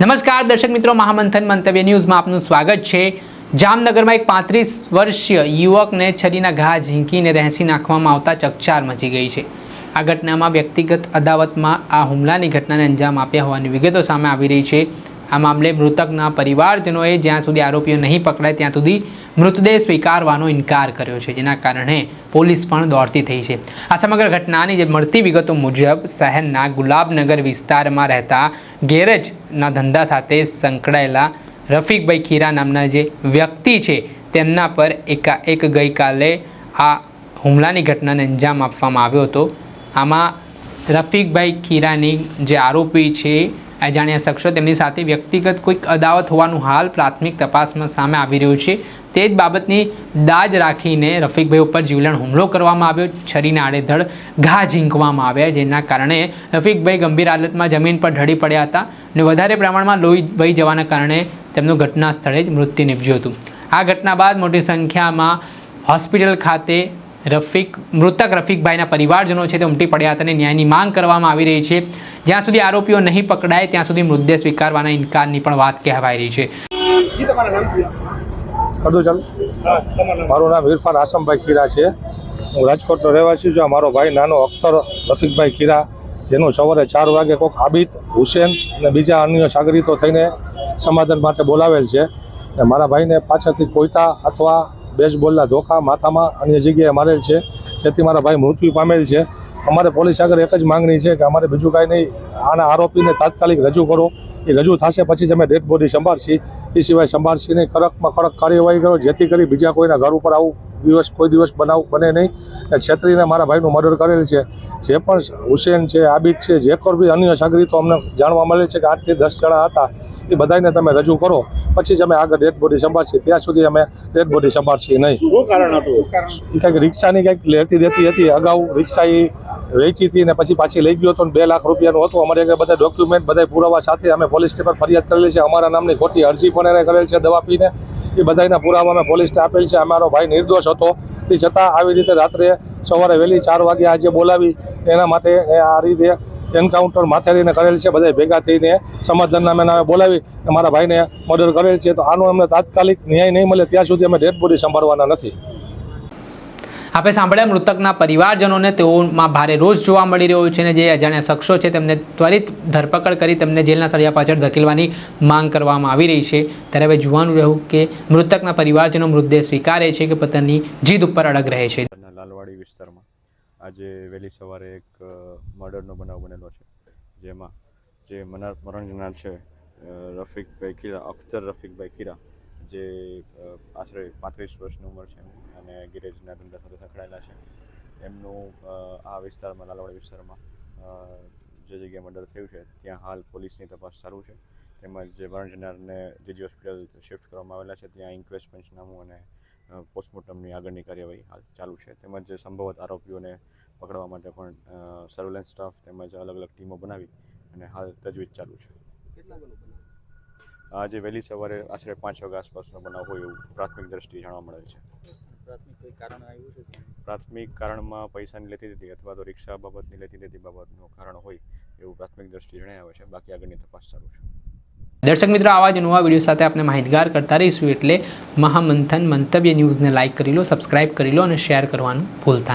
નમસ્કાર, દર્શક મિત્રો, મહામંથન મંતવ્ય ન્યૂઝમાં આપનું સ્વાગત છે. જામનગરમાં એક પાંત્રીસ વર્ષીય યુવકને છરીના ઘા ઝીંકીને રહેસી નાખવામાં આવતા ચકચાર મચી ગઈ છે. આ ઘટનામાં વ્યક્તિગત અદાવતમાં આ હુમલાની ઘટનાને અંજામ આપ્યા હોવાની વિગતો સામે આવી રહી છે. આ મામલે મૃતકના પરિવારજનોએ જ્યાં સુધી આરોપીઓ નહીં પકડાય ત્યાં સુધી મૃતદેહ સ્વીકારવાનો ઇનકાર કર્યો છે, જેના કારણે પોલીસ પણ દોડતી થઈ છે. આ સમગ્ર ઘટનાની જે મળતી વિગતો મુજબ, શહેરના ગુલાબનગર વિસ્તારમાં રહેતા ગેરેજના ધંધા સાથે સંકળાયેલા રફીકભાઈ ખીરા નામના જે વ્યક્તિ છે, તેમના પર એકાએક ગઈકાલે આ હુમલાની ઘટનાને અંજામ આપવામાં આવ્યો હતો. આમાં રફીકભાઈ ખીરાની જે આરોપી છે, અજાણ્યા શખ્સો તેમની સાથે વ્યક્તિગત કોઈક અદાવત હોવાનું હાલ પ્રાથમિક તપાસમાં સામે આવી રહ્યું છે. તે જ બાબતની દાજ રાખીને રફીકભાઈ ઉપર જીવલેણ હુમલો કરવામાં આવ્યો. છરીના આડેધડ ઘા ઝીંકવામાં આવ્યા, જેના કારણે રફીકભાઈ ગંભીર હાલતમાં જમીન પર ઢળી પડ્યા હતા અને વધારે પ્રમાણમાં લોહી વહી જવાના કારણે તેમનું ઘટના સ્થળે જ મૃત્યુ નિપજ્યું હતું. આ ઘટના બાદ મોટી સંખ્યામાં હોસ્પિટલ ખાતે રફીક, મૃતક રફીકભાઈના પરિવારજનો છે તે ઉમટી પડ્યા હતા અને ન્યાયની માંગ કરવામાં આવી રહી છે. જ્યાં સુધી આરોપીઓ નહીં પકડાય, ત્યાં સુધી મૃતદેહ સ્વીકારવાના ઇનકારની પણ વાત કહેવાઈ રહી છે? જી તમારા ચાલ મારું નામ ઇરફાન આસમભાઈ ખીરા છે. હું રાજકોટનો રહેવાસી છું. આ મારો ભાઈ નાનો અખ્તર રફીકભાઈ ખીરા જેનું સવારે ચાર વાગે કોઈક આબિદ હુસેન અને બીજા અન્ય સાગરીતો થઈને સમાધાન માટે બોલાવેલ છે. અને મારા ભાઈને પાછળથી કોઈતા અથવા બેસબોલના ધોકા માથામાં અન્ય જગ્યાએ મારેલ છે. જેથી મારા ભાઈ મૃત્યુ પામેલ છે. અમારે પોલીસ આગળ એક જ માંગણી છે કે અમારે બીજું કાંઈ નહીં. આના આરોપીને તાત્કાલિક રજૂ કરો. એ રજૂ થશે પછી જ અમે ડેડ બોડી સંભાળશી. એ સિવાય સંભાળશી નહીં કડકમાં કડક કાર્યવાહી કરો જેથી કરી બીજા કોઈના ઘર ઉપર આવું દિવસ કોઈ દિવસ બનાવ બને નહીં. છેત્રીને મારા ભાઈનું મર્ડર કરેલ છે. જે પણ હુસેન છે આબિદ છે જે કોઈ બી અન્ય સાગરીતો અમને જાણવા મળે છે કે આઠથી દસ જણા હતા. એ બધાને તમે રજૂ કરો. પછી જ અમે આગળ ડેડ બોડી સંભાળશી. ત્યાં સુધી અમે ડેડ બોડી સંભાળશી નહીં. શું કારણ હતું? કંઈક રિક્ષાની કંઈક લેતી દેતી હતી અગાઉ રિક્ષા એ વેચી હતી અને પછી પાછી લઈ ગયો હતો બે લાખ રૂપિયાનું હતું. અમારે આગળ બધા ડોક્યુમેન્ટ બધા પુરાવા સાથે અમે પોલીસ સ્ટેશન ફરિયાદ કરેલી છે. અમારા નામની ખોટી અરજી પણ એને કરેલ છે દવા પીને. એ બધાના પુરાવા અમે પોલીસને આપેલ છે. અમારો ભાઈ નિર્દોષ હતો. એ છતાં આવી રીતે રાત્રે સવારે વહેલી ચાર વાગે આજે બોલાવી એના માટે આ રીતે એન્કાઉન્ટર માથે લઈને કરેલ છે. બધા ભેગા થઈને સમાધાનના નામે બોલાવી મારા ભાઈને મર્ડર કરેલ છે. તો આનો અમને તાત્કાલિક ન્યાય નહીં મળે. ત્યાં સુધી અમે ડેડ બોડી સંભાળવાના નથી. આપણે સાંભળ્યા મૃતકના પરિવારજનોને તેઓમાં ભારે રોષ જોવા મળી રહ્યો છે અને જે અજાણ્યા શખ્સો છે તેમને ત્વરિત ધરપકડ કરી તેમને જેલના સળિયા પાછળ ધકેલવાની માંગ કરવામાં આવી રહી છે. ત્યારે હવે જોવાનું રહ્યું કે મૃતકના પરિવારજનો મૃતદેહ સ્વીકારે છે કે પોતાની જીદ ઉપર અડગ રહે છે. લાલવાડી વિસ્તારમાં આજે વહેલી સવારે એક મર્ડરનો બનાવ બનેલો છે. જેમાં જે મનાર મરણ જનાર છે રફીકભાઈ ખીરા, અખ્તર રફીકભાઈ ખીરા જે આશરે પાંત્રીસ વર્ષની ઉંમર છે અને ગેરેજના ધંધા સાથે સંકળાયેલા છે. એમનું આ વિસ્તારમાં, લાલવાડી વિસ્તારમાં જે જગ્યાએ મર્ડર થયું છે, ત્યાં હાલ પોલીસની તપાસ ચાલુ છે. તેમજ જે મરણ જનારને જીજી હોસ્પિટલ શિફ્ટ કરવામાં આવેલા છે, ત્યાં ઇન્ક્વેસ્ટ પંચનામું અને પોસ્ટમોર્ટમની આગળની કાર્યવાહી હાલ ચાલુ છે. તેમજ સંભવત આરોપીઓને પકડવા માટે પણ સર્વેલન્સ સ્ટાફ તેમજ અલગ અલગ ટીમો બનાવી અને હાલ તજવીજ ચાલુ છે. આજે વહેલી સવારે આશરે પાંચ વાગ્યા આસપાસનો બનાવ હોય એવું પ્રાથમિક દ્રષ્ટિએ જાણવા મળે છે. પ્રાથમિક કારણમાં પૈસાની લેતી દેતી અથવા તો રિક્ષા બાબતની લેતી દેતી બાબતનું કારણ હોય એવું પ્રાથમિક દ્રષ્ટિએ જણાવે છે. બાકી આગળની તપાસ ચાલુ છે. દર્શક મિત્રો આવા જ નવા વીડિયો સાથે આપણે માહિતગાર કરતા રહીશું એટલે મહામંથન મંતવ્ય ન્યૂઝને લાઇક કરી લો સબસ્ક્રાઇબ કરી લો અને શેર કરવાનું ભૂલતા નહીં